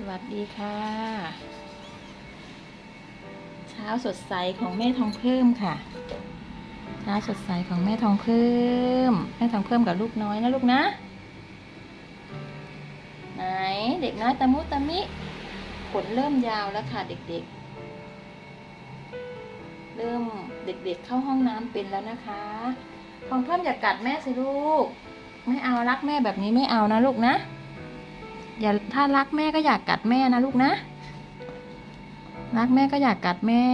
สวัสดีค่ะ เช้าสดใสของแม่ทองเพิ่มค่ะ เช้าสดใสของแม่ทองเพิ่ม แม่ทองเพิ่มกับลูกน้อยนะลูกนะ ไหนเด็กน้อยตะมุตะมิขนเริ่มยาวแล้วค่ะเด็กๆ เริ่มเด็กๆเข้าห้องน้ำเป็นแล้วนะคะ ทองเพิ่มอย่ากัดแม่สิลูก ไม่เอารักแม่แบบนี้ไม่เอานะลูกนะ อย่าถ้ารักแม่ก็อยากกัดแม่นะลูกนะ รักแม่ก็อยากกัดแม่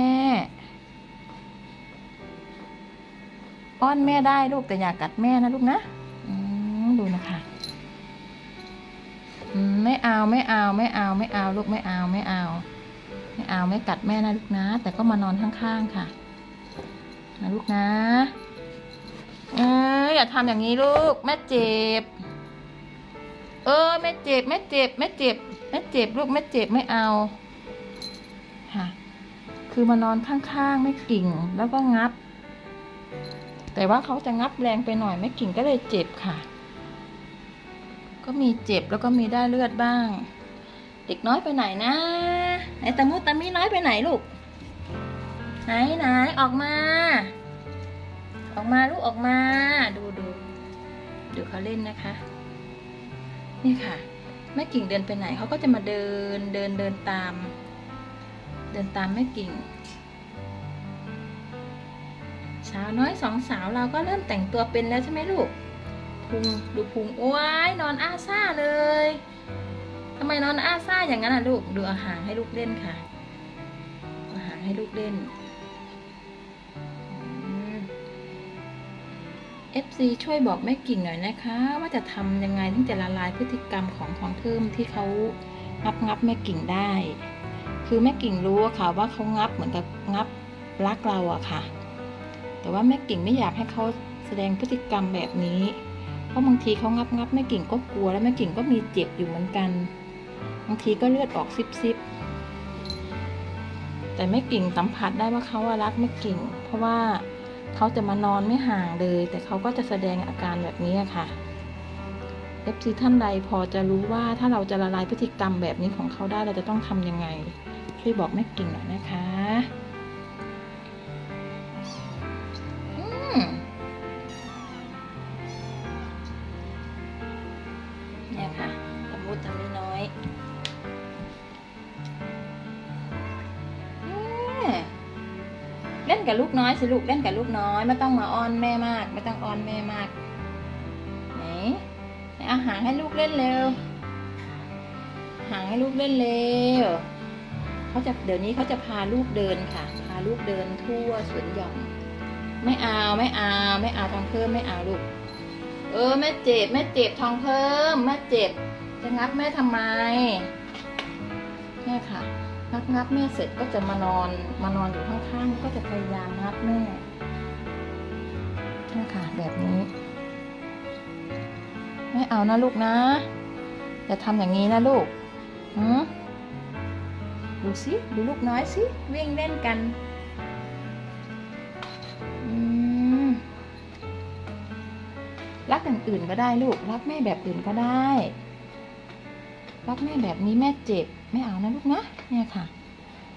อ้อนแม่ได้ลูกแต่อยากกัดแม่นะลูกนะดูนะคะไม่เอาไม่เอาไม่เอาไม่เอาลูกไม่เอาไม่เอา ไม่เอาไม่กัดแม่นะลูกนะ แต่ก็มานอนข้างๆค่ะนะลูกนะเอออย่าทำอย่างนี้ลูกแม่เจ็บ เออแม่เจ็บแม่เจ็บแม่เจ็บแม่เจ็บลูกแม่เจ็บไม่เอาค่ะคือมานอนข้างๆแม่กิ่งแล้วก็งับ แต่ว่าเขาจะงับแรงไปหน่อยแม่กิ่งก็เลยเจ็บค่ะ ก็มีเจ็บแล้วก็มีได้เลือดบ้าง เด็กน้อยไปไหนนะไหนตะมุตะมิน้อยไปไหนลูก ไหนไหนออกมา ออกมาลูกออกมา ดูดูดูเขาเล่นนะคะ นี่ค่ะ แม่กิ่งเดินไปไหนเขาก็จะมาเดินเดินเดินตาม เดินตามแม่กิ่ง สาวน้อยสองสาวเราก็เริ่มแต่งตัวเป็นแล้วใช่ไหมลูกพุงดูพุงโอ้ยนอนอ้าซ่าเลยทำไมนอนอ้าซ่าอย่างนั้นอะลูกดูอาหารให้ลูกเล่นค่ะ อาหารให้ลูกเล่น FC ช่วยบอกแม่กิ่งหน่อยนะคะ ว่าจะทำยังไงถึงจะละลายพฤติกรรมของของเพิ่มที่เขางับงับแม่กิ่งได้ คือแม่กิ่งรู้อะค่ะว่าเขางับเหมือนกับงับรักเราอะค่ะ แต่ว่าแม่กิ่งไม่อยากให้เขาแสดงพฤติกรรมแบบนี้ เพราะบางทีเขางับงับแม่กิ่งก็กลัวแล้วแม่กิ่งก็มีเจ็บอยู่เหมือนกัน บางทีก็เลือดออกซิบซิบแต่แม่กิ่งสัมผัสได้ว่าเขารักแม่กิ่ง เพราะว่า เขาจะมานอนไม่ห่างเลย แต่เขาก็จะแสดงอาการแบบนี้ค่ะ FC ท่านใดพอจะรู้ว่าถ้าเราจะละลายพฤติกรรมแบบนี้ของเขาได้เราจะต้องทำยังไง ช่วยบอกแม่กิ่งหน่อยนะคะ เล่นกับลูกน้อยสิลูกเล่นกับลูกน้อยไม่ต้องมาอ้อนแม่มาก ไม่ต้องอ้อนแม่มากไหนเอาหางให้ลูกเล่นเร็ว หางให้ลูกเล่นเร็วเขาจะเดี๋ยวนี้เขาจะพาลูกเดินค่ะ พาลูกเดินทั่วสวนหย่อมไม่เอาไม่เอาไม่เอาทองเพิ่มไม่เอาลูก เออแม่เจ็บแม่เจ็บทองเพิ่มแม่เจ็บจะงับแม่ทำไมเนี่ยค่ะ งับงับแม่เสร็จก็จะมานอนมานอนอยู่ข้างๆก็จะพยายามงับแม่นี่ค่ะแบบนี้ ไม่เอานะลูกนะอย่าทำอย่างนี้นะลูกหืมดูสิดูลูกน้อยสิวิ่งเล่นกันรักอย่างอื่นก็ได้ลูกรักแม่แบบอื่นก็ได้ รักแม่แบบนี้แม่เจ็บไม่เอานะลูกนะ เนี่ยค่ะ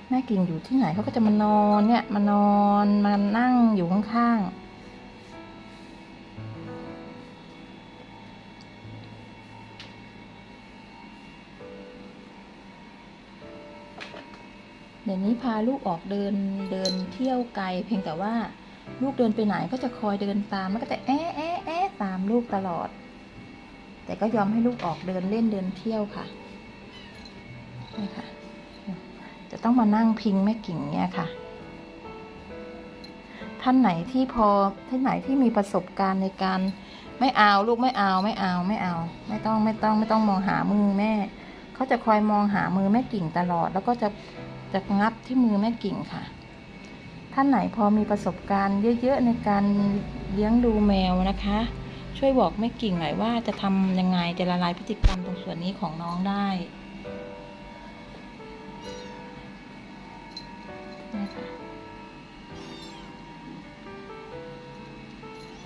แม่กิ่งอยู่ที่ไหนเขาก็จะมานอนเนี่ยมานอนมานั่งอยู่ข้างๆ เดี๋ยวนี้พาลูกออกเดินเดินเที่ยวไกล เพียงแต่ว่าลูกเดินไปไหนก็จะคอยเดินตามแล้วก็จะแอะแอะแอะตามลูกตลอด แต่ก็ยอมให้ลูกออกเดินเล่นเดินเที่ยวค่ะนี่ค่ะ จะต้องมานั่งพิงแม่กิ่งเนี่ยค่ะ ท่านไหนที่พอท่านไหนที่มีประสบการณ์ในการไม่เอาลูกไม่เอาไม่เอาไม่เอา ไม่ต้องไม่ต้องไม่ต้องมองหามือแม่ เขาจะคอยมองหามือแม่กิ่งตลอด แล้วก็จะจะงับที่มือแม่กิ่งค่ะ ท่านไหนพอมีประสบการณ์เยอะๆในการเลี้ยงดูแมวนะคะ ช่วยบอกแม่กิ่งหน่อยว่าจะทำยังไงจะละลายพฤติกรรมตรงส่วนนี้ของน้องได้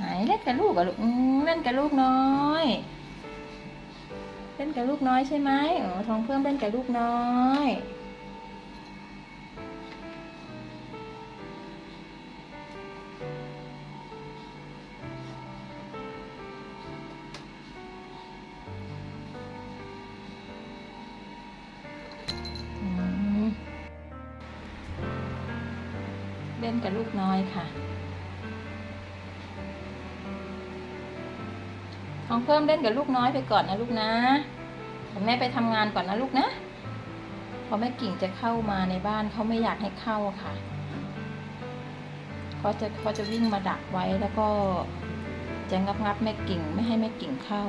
ไหนเล่นกับลูกกับลูกเล่นกับลูกน้อย เล่นกับลูกน้อยใช่ไหมอ๋อทองเพิ่มเล่นกับลูกน้อยเล่นกับลูกน้อยค่ะ ทองเพิ่มเล่นกับลูกน้อยไปก่อนนะลูกนะแม่ไปทำงานก่อนนะลูกนะเพอแม่กิ่งจะเข้ามาในบ้านเขาไม่อยากให้เข้าค่ะเขาจะเขาจะวิ่งมาดักไว้แล้วก็จะงับงับแม่กิ่งไม่ให้แม่กิ่งเข้า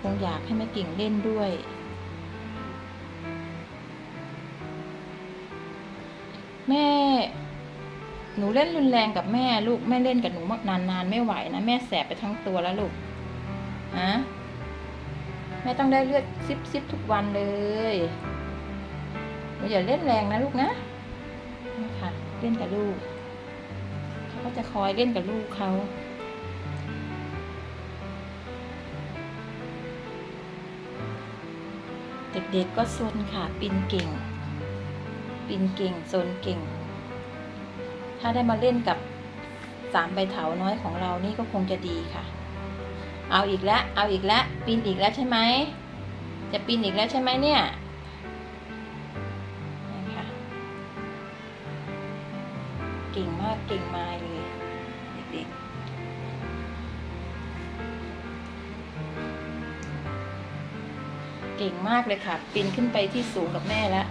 คงอยากให้แม่กิ่งเล่นด้วย แม่ หนูเล่นรุนแรงกับแม่ลูกแม่เล่นกับหนูมากนานๆไม่ไหวนะแม่แสบไปทั้งตัวแล้วลูกฮะแม่ต้องได้เลือดซิบซิบทุกวันเลยหนูอย่าเล่นแรงนะลูกนะค่ะเล่นกับลูกเขาก็จะคอยเล่นกับลูกเขาเด็กๆก็ซนค่ะ ปีนเก่ง ปีนเก่งซนเก่ง ถ้าได้มาเล่นกับสามใบเถาน้อยของเรานี่ก็คงจะดีค่ะ เอาอีกแล้ว เอาอีกแล้วปีนอีกแล้วใช่ไหม จะปีนอีกแล้วใช่ไหมเนี่ยนี่ค่ะเก่งมากเก่งมายเลย เด็กๆ เก่งมากเลยค่ะปีนขึ้นไปที่สูงกับแม่แล้ว